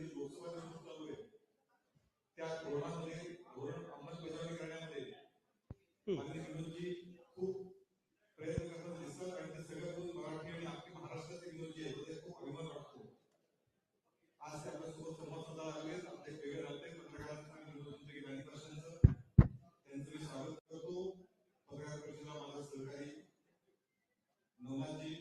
ही लोकसभा निवडणूक चालू आहे? त्या धोरणामध्ये धोरण अंमलबजावणी करण्यामध्ये माननीय विनोदजी खूप प्रयत्न करताना दिसतात आणि ते सगळं करून मराठी आणि अख्खी महाराष्ट्राचे विनोदजी आहेत ते खूप अभिमान वाटतो आज ते आपल्यासोबत संवाद साधायला लागले आपले वेगळे राहते पत्रकारांचं आणि विनोदजींचं गेल्या अनेक वर्षांचं त्यांचं मी स्वागत करतो पत्रकार परिषदेला माझा सहकारी नवनाथजी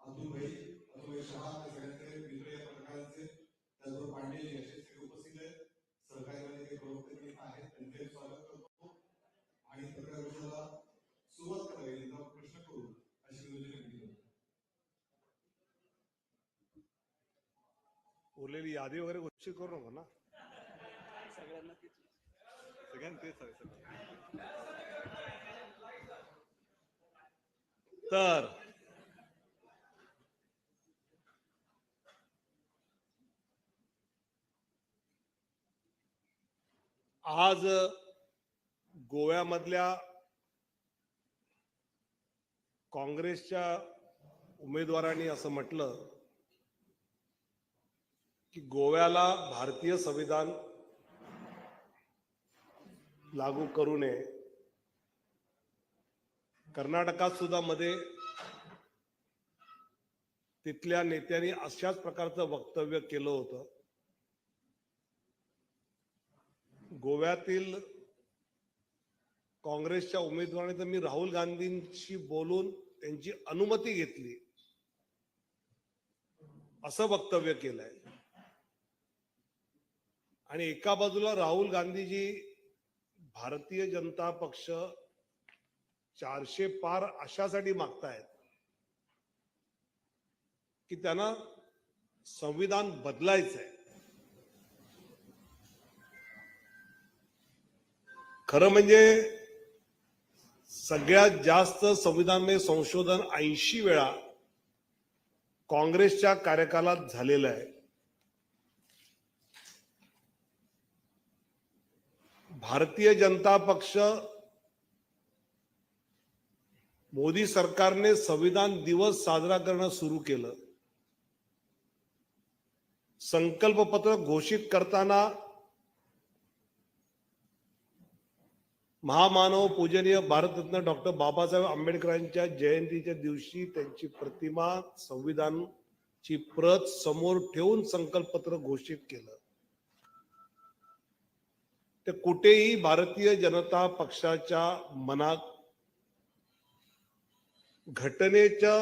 अतुल भाई अतुल भाई शहा ते सगळ्यांचे मित्र या पत्रकारांचे त्याचबरोबर पांडेजी असे सगळे उपस्थित आहेत सहकार्यामध्ये काही प्रवक्ते मित्र आहेत त्यांचे स्वागत करतो आणि पत्रकार परिषदेला सुरुवात करावी यांचा प्रश्न करू अशी विनंती केली होती. उरलेली यादी वगैरे घोषित करू नको ना सगळ्यांना तेच. तर आज गोव्यामधल्या काँग्रेसच्या उमेदवारांनी असं म्हटलं की गोव्याला भारतीय संविधान लागू करू नये. कर्नाटकात सुद्धा मध्ये तिथल्या नेत्यांनी अशाच प्रकारचं वक्तव्य केलं होतं. गोव्यातील काँग्रेसच्या उमेदवाराने तर मी राहुल गांधींशी बोलून त्यांची अनुमती घेतली. असं वक्तव्य केलंय. आणि एका बाजूला राहुल गांधीजी भारतीय जनता पक्ष चारशे पार अशासाठी मागतायत की त्यांना संविधान बदलायचंय. खरं म्हणजे सगळ्यात जास्त संविधान संशोधन ऐंशी वेळा काँग्रेसच्या कार्यकालात झालेलं आहे. भारतीय जनता पक्ष मोदी सरकारने संविधान दिवस साजरा करणं सुरू केलं. संकल्पपत्र घोषित करताना महामानव पूजनीय भारतरत्न डॉक्टर बाबासाहेब आंबेडकरांच्या जयंतीच्या दिवशी त्यांची प्रतिमा संविधानची प्रत समोर ठेवून संकल्पपत्र घोषित केलं. ते कुठेही भारतीय जनता पक्षाच्या मनात घटनेच्या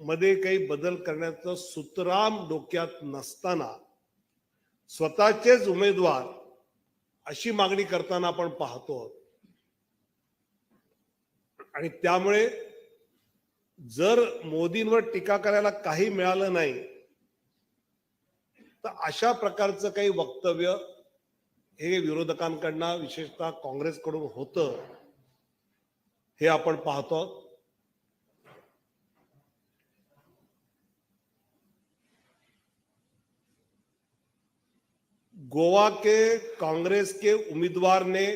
मध्ये काही बदल करण्याचं सुतराम डोक्यात नसताना स्वतःचेच उमेदवार अशी मागणी करताना आपण पाहतो आहोत. आणि त्यामुळे जर मोदींवर टीका करायला काही मिळालं नाही तर अशा प्रकारचं काही वक्तव्य हे विरोधकांकडनं, विशेषतः काँग्रेसकडून होतं गोवा के कांग्रेस के उम्मीदवार ने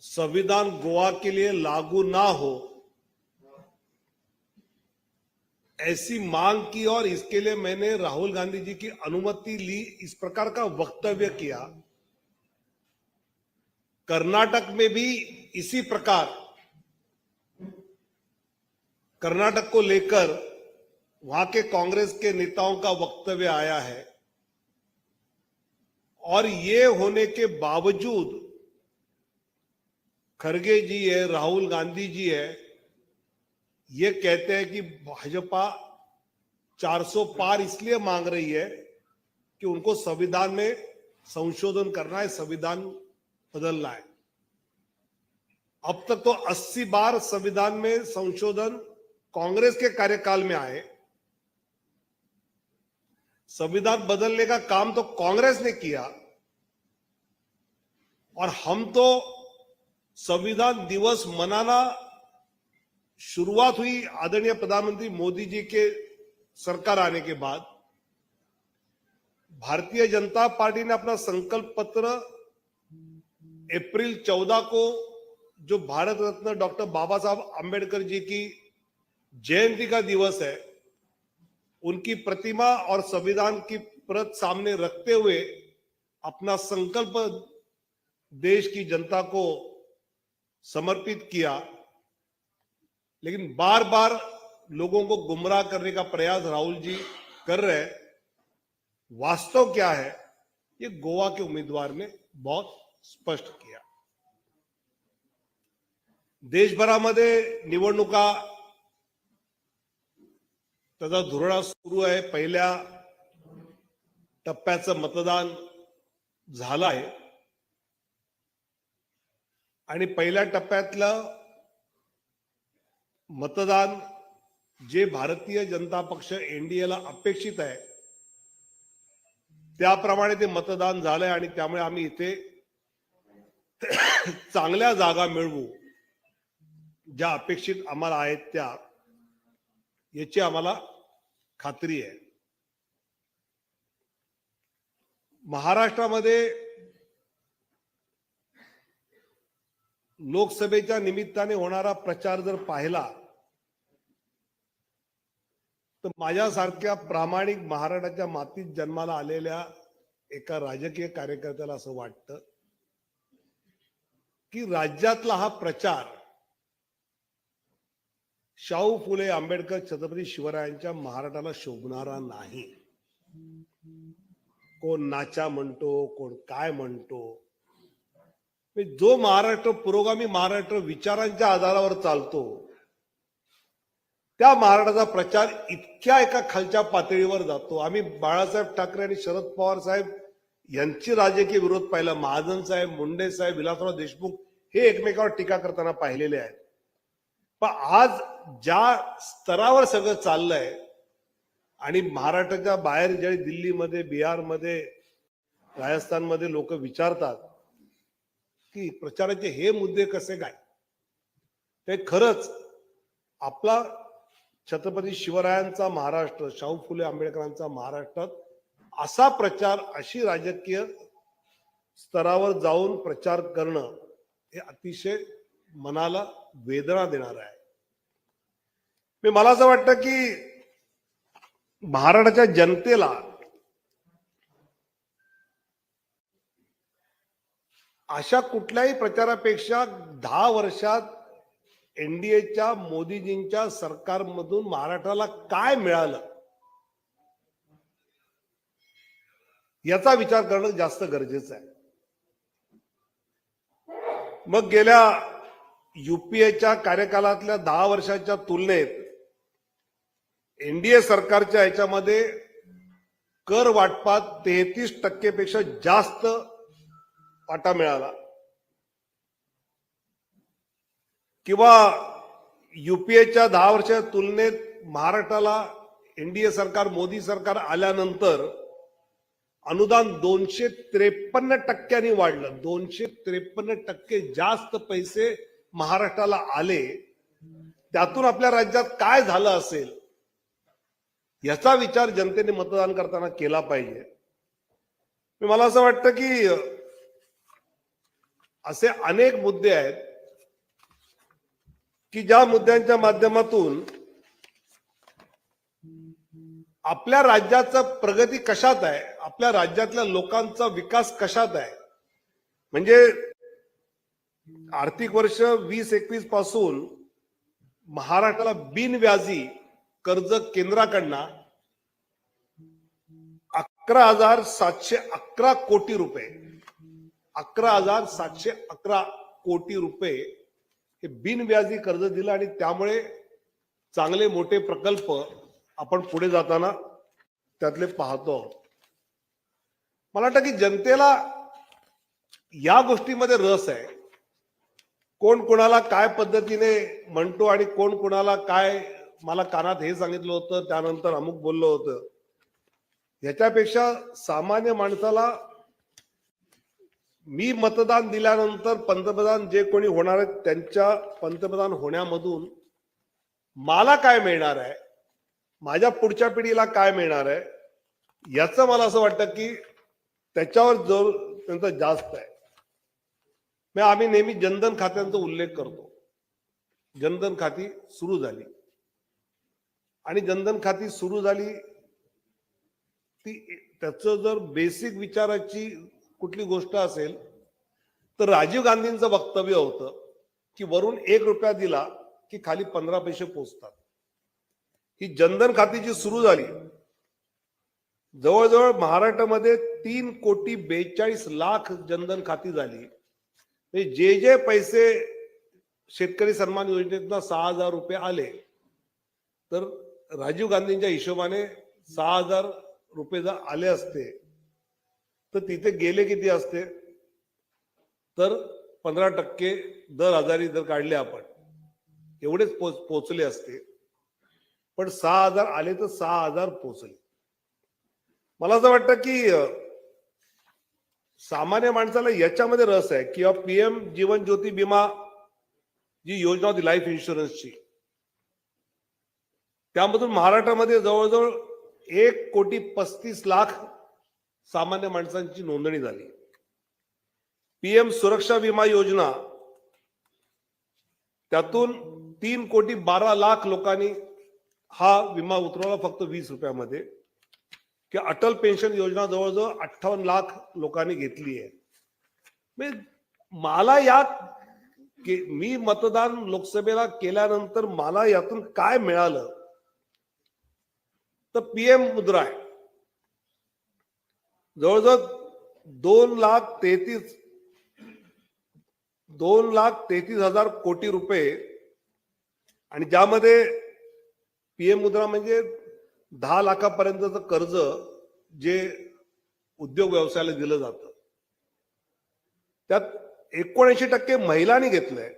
संविधान गोवा के लिए लागू ना हो ऐसी मांग की और इसके लिए मैंने राहुल गांधी जी की अनुमति ली, इस प्रकार का वक्तव्य किया। कर्नाटक में भी इसी प्रकार, कर्नाटक को लेकर वहाँ के कांग्रेस के नेताओं का वक्तव्य आया है। और ये होने के बावजूद, खरगे जी है, राहुल गांधी जी है ये कहते हैं कि भाजपा 400 पार इसलिए मांग रही है कि उनको संविधान में संशोधन करना है, संविधान बदलना है। अब तक तो 80 बार संविधान में संशोधन कांग्रेस के कार्यकाल में आए। संविधान बदलने का काम तो कांग्रेस ने किया। और हम तो संविधान दिवस मनाना शुरुआत हुई आदरणीय प्रधानमंत्री मोदी जी के सरकार आने के बाद। भारतीय जनता पार्टी ने अपना संकल्प पत्र अप्रैल 14 को जो भारत रत्न डॉक्टर बाबा साहब आंबेडकर जी की जयंती का दिवस है, उनकी प्रतिमा और संविधान की प्रत सामने रखते हुए अपना संकल्प देश की जनता को समर्पित किया। लेकिन बार बार लोगों को गुमराह करने का प्रयास राहुल जी कर रहे हैं। वास्तव क्या है? ये गोवा के उम्मीदवार ने बहुत स्पष्ट किया। देशभरामध्ये निवडणुका त्याचा धुरळा सुरू आहे. पहिल्या टप्प्याचं मतदान झालं आहे. आणि पहिल्या टप्प्यातलं मतदान जे भारतीय जनता पक्ष एनडीएला अपेक्षित आहे त्याप्रमाणे ते मतदान झालंय आणि त्यामुळे आम्ही इथे चांगल्या जागा मिळवू ज्या अपेक्षित आम्हाला आहेत त्या याची आम्हाला खात्री आहे. महाराष्ट्रामध्ये लोकसभेच्या निमित्ताने होणारा प्रचार जर पाहिला तर माझ्यासारख्या प्रामाणिक महाराष्ट्राच्या मातीत जन्माला आलेल्या एका राजकीय कार्यकर्त्याला असं वाटतं की राज्यातला हा प्रचार शाहू फुले आंबेडकर छत्रपती शिवरायांच्या महाराष्ट्राला शोभणारा नाही. कोण नाचा म्हणतो कोण काय म्हणतो. जो महाराष्ट्र पुरोगामी महाराष्ट्र विचारांच्या आधारावर चालतो त्या महाराष्ट्राचा प्रचार इतक्या एका खालच्या पातळीवर जातो. आम्ही बाळासाहेब ठाकरे आणि शरद पवार साहेब यांची राजकीय विरोध पाहिला. महाजन साहेब मुंडे साहेब विलासराव देशमुख हे एकमेकावर टीका करताना पाहिलेले आहेत. पण आज ज्या स्तरावर सगळं चाललंय आणि महाराष्ट्राच्या बाहेर ज्या दिल्लीमध्ये बिहारमध्ये राजस्थानमध्ये लोक विचारतात की प्रचाराचे हे मुद्दे कसे काय? ते खरंच आपला छत्रपती शिवरायांचा महाराष्ट्र शाहू फुले आंबेडकरांचा महाराष्ट्रात असा प्रचार अशी राजकीय स्तरावर जाऊन प्रचार करणं हे अतिशय मनाला वेदना देणार आहे. मी मला असं वाटतं की महाराष्ट्राच्या जनतेला अशा कुठल्याही प्रचारापेक्षा दहा वर्षात एनडीएच्या मोदीजींच्या सरकारमधून महाराष्ट्राला काय मिळालं? याचा विचार करणं जास्त गरजेचं आहे. मग गेल्या युपीएच्या कार्यकालातल्या दहा वर्षाच्या तुलनेत एनडीए सरकारच्या ह्याच्यामध्ये कर वाटपात तेहतीस टक्केपेक्षा जास्त वाटा मिळाला. किंवा युपीएच्या दहा वर्षाच्या तुलनेत महाराष्ट्राला एनडीए सरकार मोदी सरकार आल्यानंतर अनुदान दोनशे त्रेपन्न टक्क्यांनी वाढलं. दोनशे त्रेपन्न टक्के जास्त पैसे महाराष्ट्राला आले. त्यातून आपल्या राज्यात काय झालं असेल? याचा विचार जनतेने मतदान करताना केला पाहिजे. मला असं वाटतं की असे अनेक मुद्दे आहेत. की ज्या मुद्द्यांच्या माध्यमातून आपल्या राज्याचं प्रगती कशात आहे आपल्या राज्यातल्या लोकांचा विकास कशात आहे? म्हणजे आर्थिक वर्ष वीस एकवीसपासून महाराष्ट्राला बिनव्याजी कर्ज केंद्राकडनं अकरा हजार सातशे अकरा कोटी रुपये अकरा हजार सातशे अकरा कोटी रुपये हे बिनव्याजी कर्ज दिलं आणि त्यामुळे चांगले मोठे प्रकल्प आपण पुढे जाताना त्यातले पाहतो आहोत. मला वाटतं की जनतेला या गोष्टीमध्ये रस आहे कोण कोणाला काय पद्धतीने म्हणतो आणि कोण कोणाला काय मला कानात हे सांगितलं होतं त्यानंतर अमुक बोललो होतं ह्याच्यापेक्षा सामान्य माणसाला मी मतदान दिल्यानंतर पंतप्रधान जे कोणी होणार आहेत त्यांच्या पंतप्रधान होण्यामधून मला काय मिळणार आहे माझ्या पुढच्या पिढीला काय मिळणार आहे याचं मला असं वाटतं की त्याच्यावर जोर त्यांचा जास्त आहे. मग आम्ही नेहमी जनधन खात्यांचा उल्लेख करतो. जनधन खाती सुरू झाली. आणि जनधन खाती सुरू झाली ती त्याचं जर बेसिक विचाराची कुठली गोष्ट असेल तर राजीव गांधींचं वक्तव्य होतं की वरून एक रुपया दिला की खाली पंधरा पैसे पोचतात. ही जनधन खाती जी सुरू झाली. जवळजवळ महाराष्ट्रामध्ये तीन कोटी बेचाळीस लाख जनधन खाती झाली. म्हणजे जे जे पैसे शेतकरी सन्मान योजनेतनं सहा हजार रुपये आले तर राजीव गांधींच्या हिशोबाने सहा हजार रुपये जर आले असते तर तिथे गेले किती असते? तर पंधरा टक्के दर हजारी जर काढले आपण एवढेच पोच पोचले असते. पण सहा हजार आले तर सहा हजार पोचले. मला असं वाटतं की सामान्य माणसाला याच्यामध्ये रस आहे किंवा पीएम जीवन ज्योती विमा जी योजना होती लाईफ इन्शुरन्सची त्यामधून महाराष्ट्रामध्ये जवळजवळ एक कोटी पस्तीस लाख सामान्य माणसांची नोंदणी झाली. पीएम सुरक्षा विमा योजना त्यातून तीन कोटी बारा लाख लोकांनी हा विमा उतरवला फक्त वीस रुपयामध्ये. की अटल पेन्शन योजना जवळजवळ अठ्ठावन्न लाख लोकांनी घेतली आहे. म्हणजे मला यात मी मतदान लोकसभेला केल्यानंतर मला यातून काय मिळालं? तर पीएम मुद्रा आहे. जवळजवळ दोन लाख तेहतीस दोन लाख तेहतीस हजार कोटी रुपये. आणि ज्यामध्ये पीएम मुद्रा म्हणजे दहा लाखापर्यंतचं कर्ज जे उद्योग व्यवसायाला दिलं जातं. त्यात एकोणऐंशी टक्के महिलांनी घेतलंय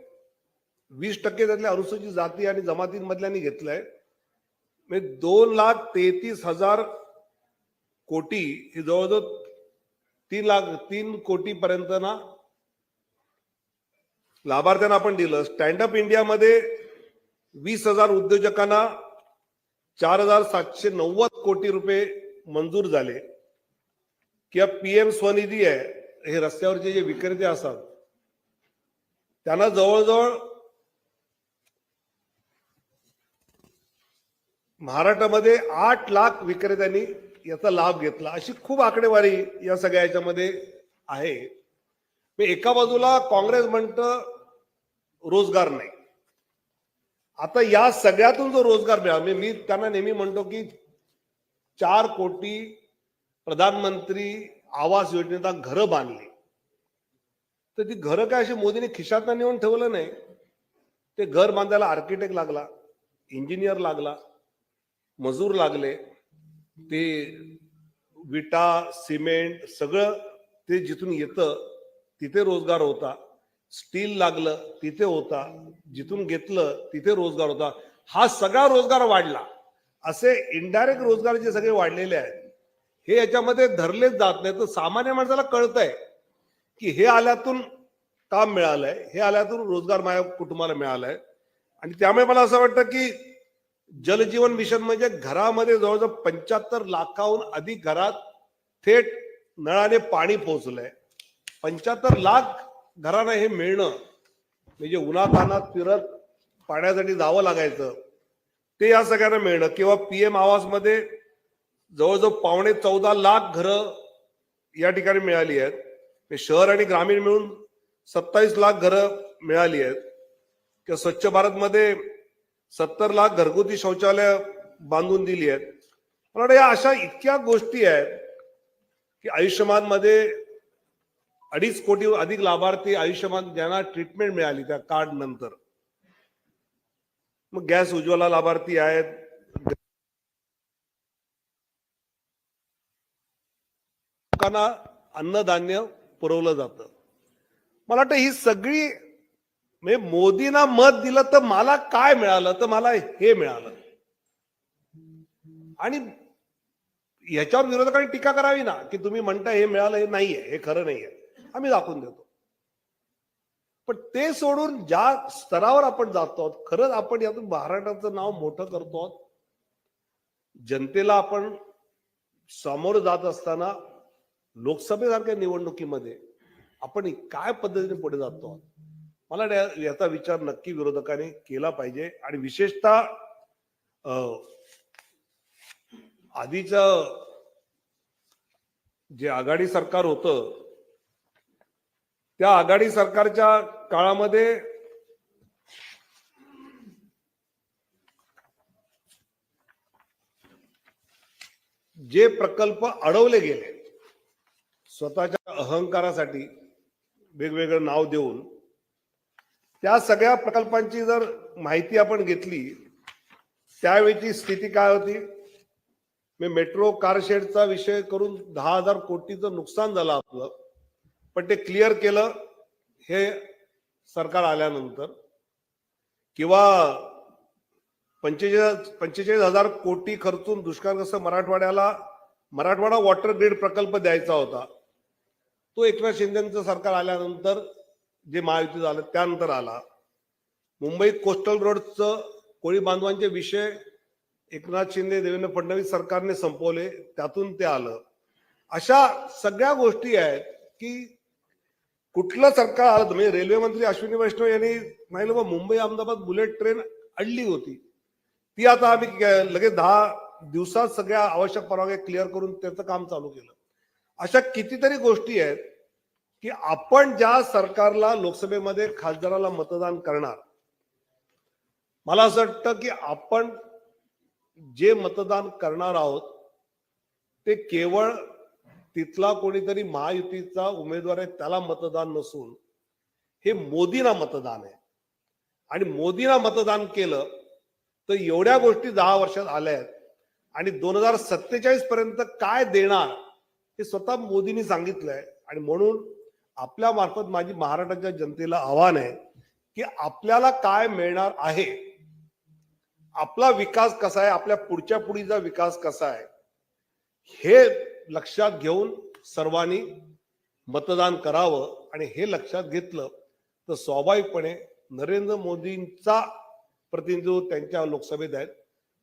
वीस टक्के त्यातल्या अनुसूचित जाती आणि जमातींमधल्यांनी घेतलंय. म्हणजे दोन लाख तेहतीस हजार कोटी ही जवळजवळ तीन लाख तीन कोटी पर्यंत ना लाभार्थ्यांना आपण दिलं. स्टँडअप इंडियामध्ये वीस हजार उद्योजकांना चार हजार सातशे नव्वद कोटी रुपये मंजूर झाले. किंवा पीएम स्वनिधी आहे हे रस्त्यावरचे जे विक्रेते असतात त्यांना जवळजवळ महाराष्ट्रामध्ये आठ लाख विक्रेत्यांनी याचा लाभ घेतला. अशी खूप आकडेवारी या सगळ्या याच्यामध्ये आहे. मी एका बाजूला काँग्रेस म्हणतं रोजगार नाही. आता या सगळ्यातून जो रोजगार मिळाला मी मी त्यांना नेहमी म्हणतो की चार कोटी प्रधानमंत्री आवास योजनेचा घरं बांधली. तर ती घरं काय अशी मोदीने खिशात नेऊन ठेवलं नाही. ते घर बांधायला आर्किटेक्ट लागला इंजिनियर लागला मजूर लागले. ते विटा सिमेंट सगळं ते जिथून येतं तिथे रोजगार होता. स्टील लागलं तिथे होता. जिथून घेतलं तिथे रोजगार होता. हा सगळा रोजगार वाढला. असे इनडायरेक्ट रोजगार जे सगळे वाढलेले आहेत हे याच्यामध्ये धरलेच जात नाही तर सामान्य माणसाला कळतंय की हे आल्यातून काम मिळालंय हे आल्यातून रोजगार माझ्या कुटुंबाला मिळालाय. आणि त्यामुळे मला असं वाटतं की जलजीवन मिशन म्हणजे घरामध्ये जवळजवळ पंच्याहत्तर लाखाहून अधिक घरात थेट नळाने पाणी पोहोचलंय. पंच्याहत्तर लाख घरांना हे मिळणं म्हणजे उन्हातानात फिरत पाण्यासाठी जावं लागायचं ते या सगळ्यांना मिळणं. किंवा पीएम आवासमध्ये जवळजवळ पावणे चौदा लाख घरं या ठिकाणी मिळाली आहेत. म्हणजे शहर आणि ग्रामीण मिळून सत्तावीस लाख घरं मिळाली आहेत. किंवा स्वच्छ भारत मध्ये सत्तर लाख घरगुती शौचालय बांधून दिली आहेत. मला वाटतं या अशा इतक्या गोष्टी आहेत की आयुष्यमानमध्ये अडीच कोटी अधिक लाभार्थी आयुष्यमान ज्यांना ट्रीटमेंट मिळाली त्या कार्ड नंतर. मग गॅस उज्ज्वला लाभार्थी आहेत. लोकांना अन्नधान्य पुरवलं जातं. मला वाटतं ही सगळी म्हणजे मोदींना मत दिलं तर मला काय मिळालं? तर मला हे मिळालं. आणि याच्यावर विरोधकांनी टीका करावी ना की तुम्ही म्हणता हे मिळालं हे नाहीये हे खरं नाहीये. आम्ही दाखवून देतो. पण ते सोडून ज्या स्तरावर आपण जातो आहोत खरंच आपण यातून महाराष्ट्राचं नाव मोठं करतो आहोत. जनतेला आपण समोर जात असताना लोकसभेसारख्या निवडणुकीमध्ये आपण काय पद्धतीने पुढे जातो आहोत? मला याचा विचार नक्की विरोधकांनी केला पाहिजे. आणि विशेषतः अं, जे आघाडी सरकार होतं त्या आघाडी सरकारच्या काळामध्ये जे प्रकल्प अडवले गेले स्वतःच्या अहंकारासाठी वेगवेगळं नाव देऊन त्या सगळ्या प्रकल्पांची जर माहिती आपण घेतली त्यावेळीची स्थिती काय होती? मी मेट्रो कारशेडचा विषय करून दहा हजार कोटीचं नुकसान झालं आपलं पण ते क्लिअर केलं हे सरकार आल्यानंतर. किंवा पंचेचाळीस पंचेचाळीस हजार कोटी खर्चून दुष्काळग्रस्त मराठवाड्याला मराठवाडा वॉटर ग्रीड प्रकल्प द्यायचा होता तो एकनाथ शिंदेचं सरकार आल्यानंतर जे महायुती झालं त्यानंतर आला. मुंबईत कोस्टल रोडचं कोळी बांधवांचे विषय एकनाथ शिंदे देवेंद्र फडणवीस सरकारने संपवले त्यातून ते आलं. अशा सगळ्या गोष्टी आहेत की कुठलं सरकार आलं म्हणजे रेल्वे मंत्री अश्विनी वैष्णव यांनी नाही बाबा मुंबई अहमदाबाद बुलेट ट्रेन अडली होती. ती आता आम्ही लगेच दहा दिवसात सगळ्या आवश्यक परवानग्या क्लिअर करून त्याचं काम चालू केलं. अशा कितीतरी गोष्टी आहेत की आपण ज्या सरकारला लोकसभेमध्ये खासदाराला मतदान करणार मला असं वाटतं की आपण जे मतदान करणार आहोत ते केवळ तिथला कोणीतरी महायुतीचा उमेदवार आहे त्याला मतदान नसून हे मोदींना मतदान आहे. आणि मोदींना मतदान केलं तर एवढ्या गोष्टी दहा वर्षात आल्या आहेत. आणि दोन हजार सत्तेचाळीस पर्यंत काय देणार हे स्वतः मोदींनी सांगितलंय. आणि म्हणून आपल्या मार्फत माझी महाराष्ट्राच्या जनतेला आव्हान आहे की आपल्याला काय मिळणार आहे? आपला विकास कसा आहे? आपल्या पुढच्या पुढीचा विकास कसा आहे? हे लक्षात घेऊन सर्वांनी मतदान करावं आणि हे लक्षात घेतलं तर स्वाभाविकपणे नरेंद्र मोदींचा प्रतिनिधित्व त्यांच्या लोकसभेत आहेत.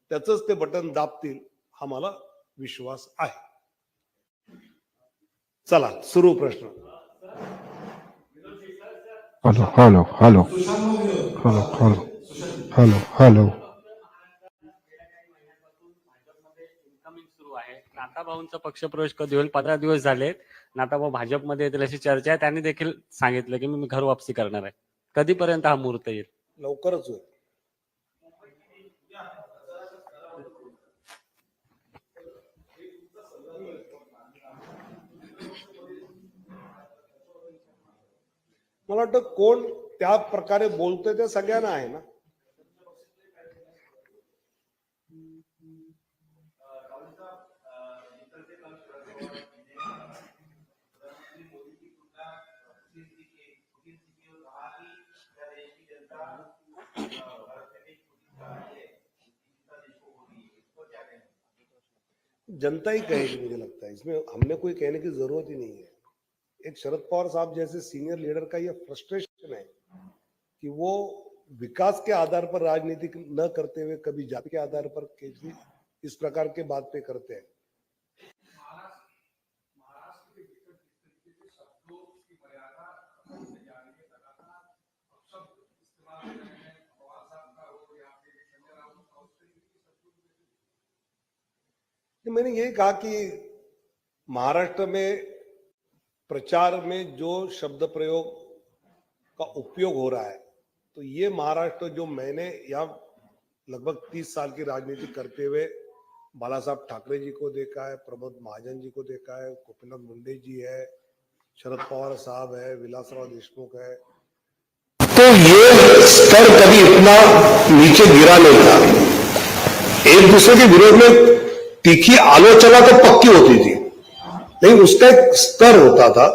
त्याचंच ते बटन दाबतील हा मला विश्वास आहे. चला सुरू प्रश्न. Hello, hello, hello. भाजपमध्ये इन्कमिंग सुरू आहे. नाताभाऊंचा पक्षप्रवेश कधी होईल? पंधरा दिवस झालेत. नाताभाऊ भाजपमध्ये येतील अशी चर्चा आहे. त्यांनी देखील सांगितलं की मी घर वापसी करणार आहे. कधीपर्यंत हा मुहूर्त येईल? लवकरच होईल. मला वाटतं कोण त्या प्रकारे ते ना? जनता ही कहेगी, मुझे लगता है। इसमें हमने कोई कहने की ज़रूरत ही नहीं है। एक शरद पवार साहब जैसे सीनियर लीडर का ये फ्रस्ट्रेशन है कि वो विकास के आधार पर राजनीति न करते हुए कभी जाति के आधार पर किसी इस प्रकार के बात पे करते हैं। मैंने यही कहा कि महाराष्ट्र में प्रचार में जो शब्द प्रयोग का उपयोग हो रहा है तो ये महाराष्ट्र जो मैंने यहाँ लगभग तीस साल की राजनीति करते हुए बाला साहब ठाकरे जी को देखा है, प्रमोद महाजन जी को देखा है, गोपीनाथ मुंडे जी है, शरद पवार साहब है, विलासराव देशमुख है तो ये स्तर कभी इतना नीचे गिरा नहीं था। एक दूसरे के विरोध में तीखी आलोचना तो पक्की होती थी। लेकिन उसका एक स्तर होता था।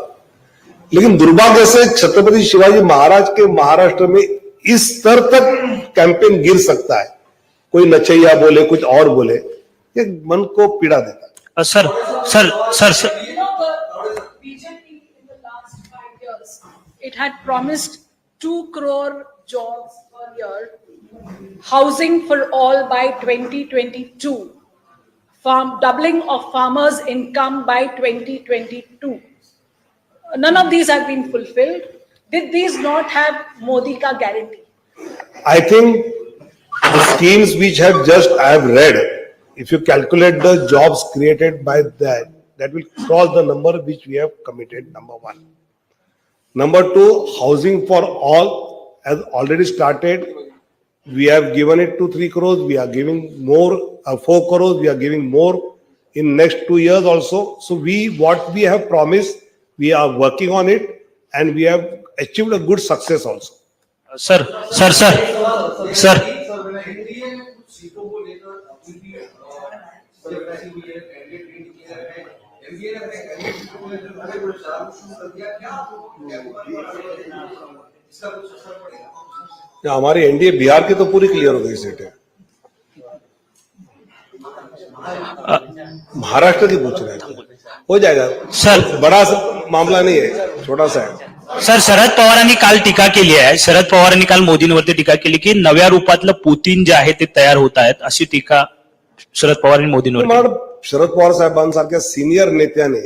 लेकिन दुर्भाग्य से छत्रपति शिवाजी महाराज के महाराष्ट्र में इस स्तर तक कैंपेन गिर सकता है। कोई नचैया बोले कुछ और बोले ये मन को पीड़ा देता है। Sir sir sir sir. It had promised two crore jobs per year, housing for all by 2022, farm, doubling of farmers' income by 2022. None of these have been fulfilled. Did these not have Modi ka guarantee? I think the schemes which have just I have read, if you calculate the jobs created by that, that will cross the number which we have committed, number one. Number two, housing for all has already started We have given it to three crores, we are giving more, uh, four crores, we are giving more in next two years also. So we, what we have promised, we are working on it and we have achieved a good success also. Sir sir sir sir हमारी NDA Bihar की तो पूरी clear हो गई सीटें। महाराष्ट्र की पूछ रहे हैं। हो जाएगा। सर। बड़ा सा मामला नहीं है छोटा सा है। सर शरद पवारांनी काल टीका केली आहे. शरद पवारांनी काल मोदींवरती टीका केली की नव्या रूपातलं पुतीन जे आहे ते तयार होत आहेत अशी टीका शरद पवारांनी मोदींवर मला वाटतं शरद पवार साहेबांसारख्या सिनियर नेत्याने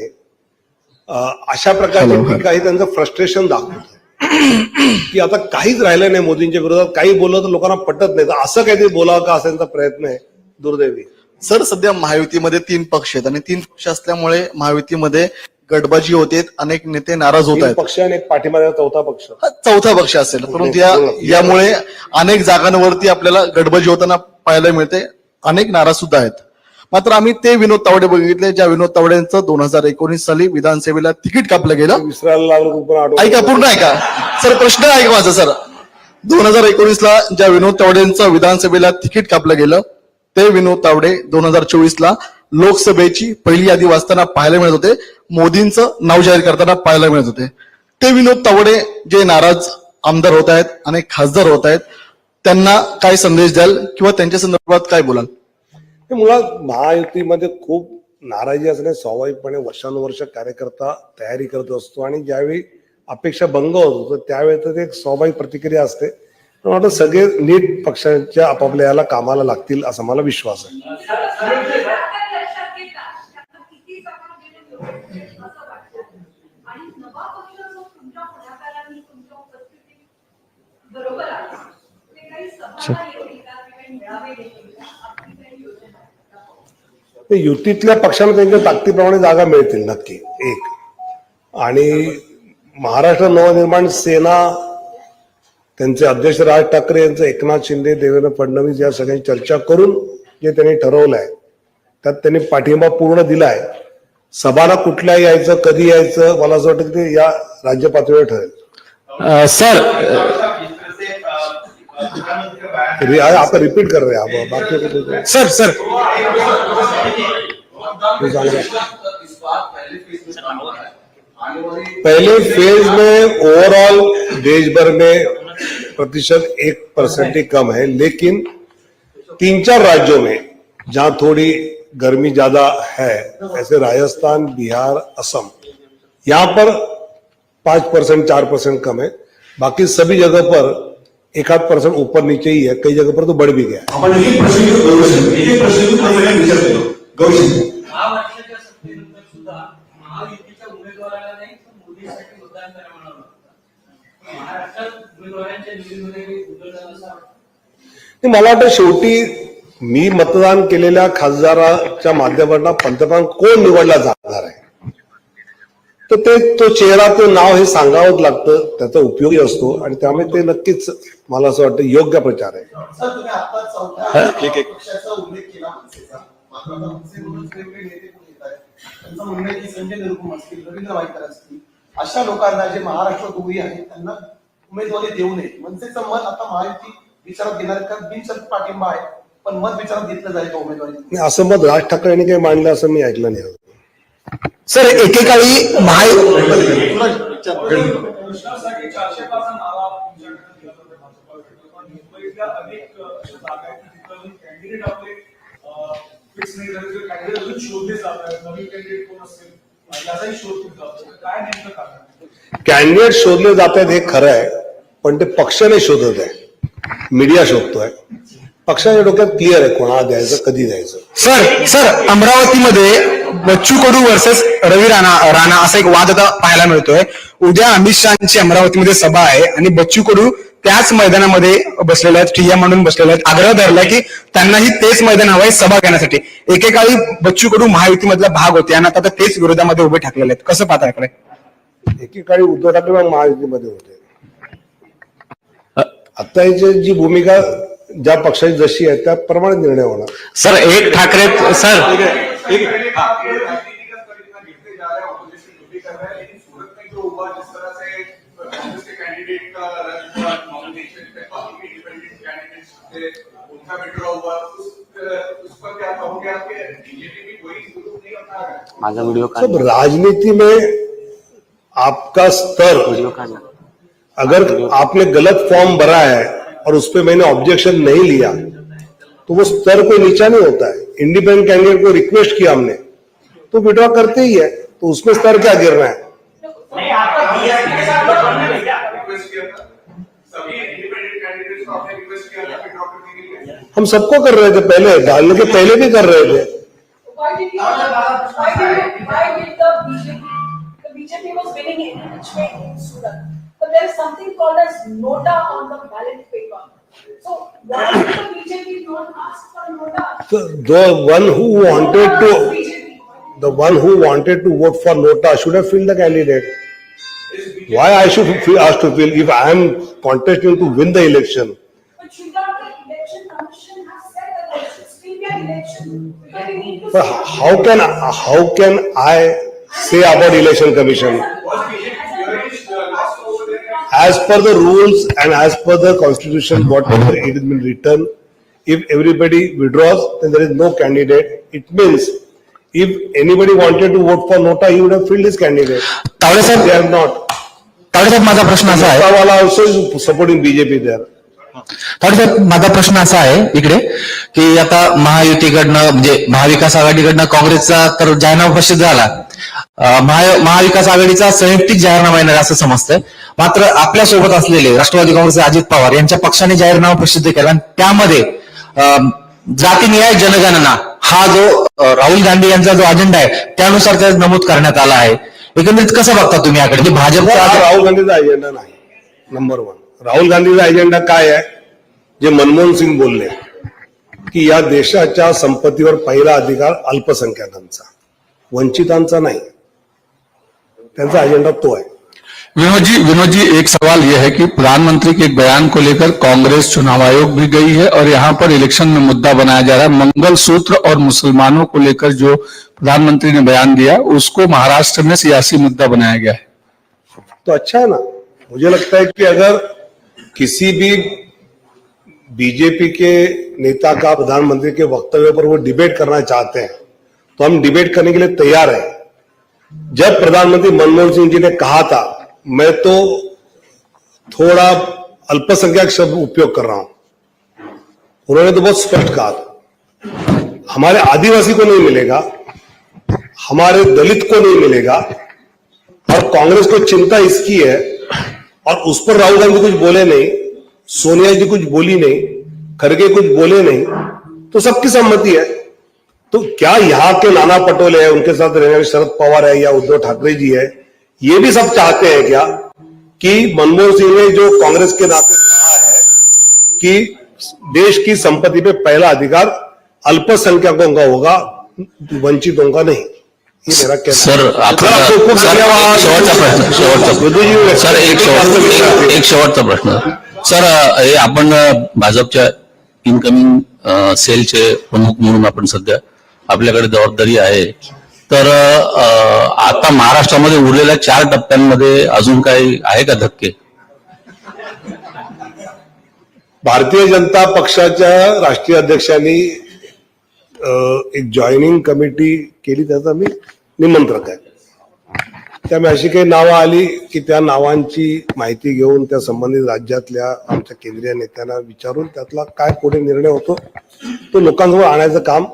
अं, अशा प्रकारची. टीका ही त्यांचं फ्रस्ट्रेशन दाखवतो की आता काहीच राहिलं नाही मोदींच्या विरोधात. काही बोललं तर लोकांना पटत नाही. तर असं काहीतरी बोलावं का असा प्रयत्न आहे दुर्दैवी? सर सध्या महायुतीमध्ये तीन पक्ष आहेत आणि तीन पक्ष असल्यामुळे महायुतीमध्ये गटबाजी होते अनेक नेते नाराज होत आहेत. पक्ष आणि एक पाठीमागे चौथा पक्ष. हा चौथा पक्ष असेल. परंतु या यामुळे अनेक जागांवरती आपल्याला गडबजी होताना पाहायला मिळते. अनेक नाराज सुद्धा आहेत. मात्र आम्ही ते विनोद तावडे बघितले ज्या विनोद तावडेंचं दोन हजार एकोणीस साली विधानसभेला तिकीट कापलं गेलं. ऐका पूर्ण ऐका. सर प्रश्न ऐका माझा सर? दोन हजार एकोणीस ला ज्या विनोद तावडेंचं विधानसभेला तिकीट कापलं गेलं ते विनोद तावडे दोन हजार चोवीस ला लोकसभेची पहिली यादी वाचताना पाहायला मिळत होते. मोदींचं नाव जाहीर करताना पाहायला मिळत होते. ते विनोद तावडे जे नाराज आमदार होत आहेत आणि खासदार होत आहेत त्यांना काय संदेश द्याल किंवा त्यांच्या संदर्भात काय बोलाल? मुळात महायुतीमध्ये खूप नाराजी असणे स्वाभाविकपणे वर्षानुवर्ष कार्यकर्ता तयारी करत असतो आणि ज्यावेळी अपेक्षा भंग होतो तर त्यावेळी तर ते एक स्वाभाविक प्रतिक्रिया असते. पण वाटतं सगळे नीट पक्षांच्या आपापल्या याला कामाला लागतील असा मला विश्वास आहे. किती आणि नवा पक्ष जो तुमच्या पुढाकाराने तुमच्या उपस्थितीत बरोबर आला ते काही सभा येतील का ते काही मेळावे घेतील का आपली काही योजना आहे का? ते युतीतल्या पक्षांना त्यांच्या ताकदीप्रमाणे जागा मिळतील नक्की. एक. आणि महाराष्ट्र नवनिर्माण सेना त्यांचे अध्यक्ष राज ठाकरे यांचं एकनाथ शिंदे देवेंद्र फडणवीस या सगळ्यांची चर्चा करून जे त्यांनी ठरवलं आहे त्यात त्यांनी पाठिंबा पूर्ण दिलाय. सभाला कुठल्या यायचं कधी यायचं मला असं वाटतं की ते या राज्य पातळीवर ठरेल सर आता रिपीट कर रहे हैं आप बाकी सर सर। पहले फ़ेज़ में ओवरऑल देश भर में प्रतिशत एक परसेंट ही कम है लेकिन तीन चार राज्यों में जहाँ थोड़ी गर्मी ज़्यादा है ऐसे राजस्थान बिहार असम यहाँ पर पाँच परसेंट चार परसेंट कम है। बाकी सभी जगह पर एक आध परसेंट ऊपर नीचे ही है कई जगह पर तो बढ़ भी गया। एक एक प्रश्न प्रश्न. एक मला वाटतं शेवटी मी मतदान केलेल्या खासदाराच्या माध्यमातून पंतप्रधान कोण निवडला जाणार आहे? तर ते तो चेहरा ते नाव हे सांगावंच लागतं. त्याचा उपयोगी असतो. आणि त्यामुळे ते नक्कीच मला असं वाटतं योग्य प्रचार आहे. सर तुम्ही आता चौथ्या पक्षाचा उल्लेख केला मनसेचा मात्र आता मनसेकडूनच वेगवेगळे नेते कोण येत आहेत? त्यांचं म्हणणं आहे की संजय निरुपम असतील रवींद्र वाईकर असतील अशा लोकांना जे महाराष्ट्रात उभी आहेत त्यांना उमेदवारी देऊ नये. मनसेचं मत आता महायुती विचारात घेणार का बिनशर्त पाठिंबा आहे. पण मत विचारात घेतलं जाईल का उमेदवारी? असं मत राज ठाकरे यांनी काही मांडलं असं मी ऐकलं नाही. सर एकेकाळी महाय कॅन्डिडेट शोधले जात आहेत कॅन्डिडेट शोधले जात आहेत हे खरं आहे पण ते पक्षाने शोधत आहे. मीडिया शोधतोय. पक्षाच्या डोक्यात क्लिअर आहे कोणाला द्यायचं कधी द्यायचं. सर सर अमरावतीमध्ये बच्चू कडू वर्सेस रवी राणा राणा असा एक वाद आता पाहायला मिळतोय. उद्या अमित शहाची अमरावतीमध्ये सभा आहे आणि बच्चू कडू त्याच मैदानामध्ये बसलेले आहेत ठिय्या मांडून बसलेले आहेत. आग्रह धरलाय की त्यांनाही तेच मैदान हवंय सभा घेण्यासाठी. एकेकाळी बच्चू कडू महायुतीमधला भाग होते आणि आता तेच विरोधामध्ये उभे ठाकलेले आहेत. कसं पाहता याकडे एकेकाळी उद्धव ठाकरे महायुतीमध्ये होते. आता याची जी भूमिका ज्या पक्षाची जशी आहे त्याप्रमाणे निर्णय होणार. सर एक ठाकरे सर. गिरते जा रहा है. ऑपोजिशन जो भी कर रहा है लेकिन सूरत में जो हुआ जिस तरह से कांग्रेस के कैंडिडेट का रद्द हुआ नॉमिनेशन पे बाकी इंडिपेंडेंट कैंडिडेट्स थे उनका विड्रॉ हुआ उस उस पर क्या कहोगे आपके बीजेपी भी कोई सुरूप नहीं अपना रहा है माझा व्हिडिओ सब राजनीति में आपका स्तर अगर आपने गलत फॉर्म भरा है और उस पर मैंने ऑब्जेक्शन नहीं लिया तो वो स्तर कोई नीचा नहीं होता है। इंडिपेंडेंट कैंडिडेट को रिक्वेस्ट किया हमने तो विड्रॉ करते ही है तो उसमें स्तर क्या गिर रहा है? रिक्वेस्ट किया था सभी इंडिपेंडेंट कैंडिडेट्स को आपने रिक्वेस्ट किया। था विड्रॉ करने के लिए हम सबको कर रहे थे पहले डालने के पहले भी कर रहे थे। Why did you, why did the BJP, the BJP was winning any which way in Surat. But there is something called as nota on the ballot paper. So why did the BJP not ask for nota? So the one who wanted Nota was to BJP. the one who wanted to vote for Nota should have filled the candidate. Why I should feel asked to fill if I am contesting to win the election? But should not the election commission have said that there should still be an election? Because we need to. But how can how can I say about election commission? was BJP As per the rules and as per the constitution, whatever it has been written, if everybody withdraws, then there is no candidate. It means if anybody wanted to vote for Nota, he would have filled his candidate. Tawde They साहेब have not. Tawde साहेब माझा प्रश्न असा आहे Nota wala also is supporting BJP there. Tawde साहेब माझा प्रश्न असा आहे इकडे की आता महायुतीकडनं म्हणजे महाविकास आघाडीकडनं काँग्रेसचा तर जाहीरनामा प्रसिद्ध झाला महाविकास आघाडीचा संयुक्तिक जाहीरनामा येणार असं समजतंय. मात्र आपल्यासोबत असलेले राष्ट्रवादी काँग्रेसचे अजित पवार यांच्या पक्षाने जाहीरनामा प्रसिद्ध केला आणि त्यामध्ये जातीनिहाय जनगणना हा जो राहुल गांधी यांचा जो अजेंडा आहे त्यानुसार त्यात नमूद करण्यात आला आहे. एकंदरीत कसं बघता तुम्ही याकडे? म्हणजे भाजपचा राहुल गांधीचा अजेंडा नाही नंबर वन राहुल गांधीचा अजेंडा काय आहे? जे मनमोहन सिंग बोलले की या देशाच्या संपत्तीवर पहिला अधिकार अल्पसंख्याकांचा. वंचितांचा नाही. त्यांचा अजेंडा तो आहे. विनोद जी विनोद जी एक सवाल यह है कि प्रधानमंत्री के एक बयान को लेकर कांग्रेस चुनाव आयोग भी गई है और यहाँ पर इलेक्शन में मुद्दा बनाया जा रहा है। मंगल सूत्र और मुसलमानों को लेकर जो प्रधानमंत्री ने बयान दिया उसको महाराष्ट्र में सियासी मुद्दा बनाया गया है। तो अच्छा है ना? मुझे लगता है कि अगर किसी भी बीजेपी के नेता का प्रधानमंत्री के वक्तव्य पर वो डिबेट करना चाहते हैं तो हम डिबेट करने के लिए तैयार हैं। जब प्रधानमंत्री मनमोहन सिंह जी ने कहा था, मैं तो थोड़ा अल्पसंख्यक शब्द उपयोग कर रहा हूँ। उन्होंने तो बहुत स्पष्ट कहा था, हमारे आदिवासी को नहीं मिलेगा, हमारे दलित को नहीं मिलेगा, और कांग्रेस को चिंता इसकी है, और उस पर राहुल गांधी कुछ बोले नहीं, सोनिया जी कुछ बोली नहीं, खड़गे कुछ बोले नहीं तो सबकी सहमति है। तो क्या यहाँ के नाना पटोले है उनके साथ रहने वाले शरद पवार है या उद्धव ठाकरे जी है ये भी सब चाहते हैं क्या कि मनमोहन सिंह ने जो कांग्रेस के नाते कहा है कि देश की संपत्ति पे पहला अधिकार अल्पसंख्यकों का होगा वंचितों का नहीं? सर सर, धन्यवाद. प्रश्न सर एक शेवटचा प्रश्न। सर हे आपण भाजपच्या इन्कमिंग सेलचे प्रमुख म्हणून आपण सध्या आपल्याकडे जबाबदारी आहे. तर आता महाराष्ट्रामध्ये उरलेल्या चार टप्प्यांमध्ये अजून काही आहे का धक्के? भारतीय जनता पक्षाच्या राष्ट्रीय अध्यक्षांनी एक जॉईनिंग कमिटी केली त्याचा मी निमंत्रक आहे. त्यामुळे अशी काही नावं आली की त्या नावांची माहिती घेऊन त्या संबंधित राज्यातल्या आमच्या केंद्रीय नेत्यांना विचारून त्यातला काय पुढे निर्णय होतो तो लोकांसमोर आणायचं काम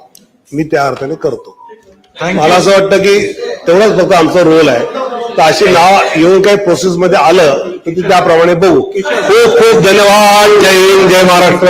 मी त्या अर्थाने करतो. मला असं वाटतं की तेवढाच फक्त आमचा रोल आहे. तर अशी नाव येऊन काही प्रोसेस मध्ये आलं तर ते त्याप्रमाणे बघू. खूप खूप धन्यवाद. जय हिंद जय महाराष्ट्र.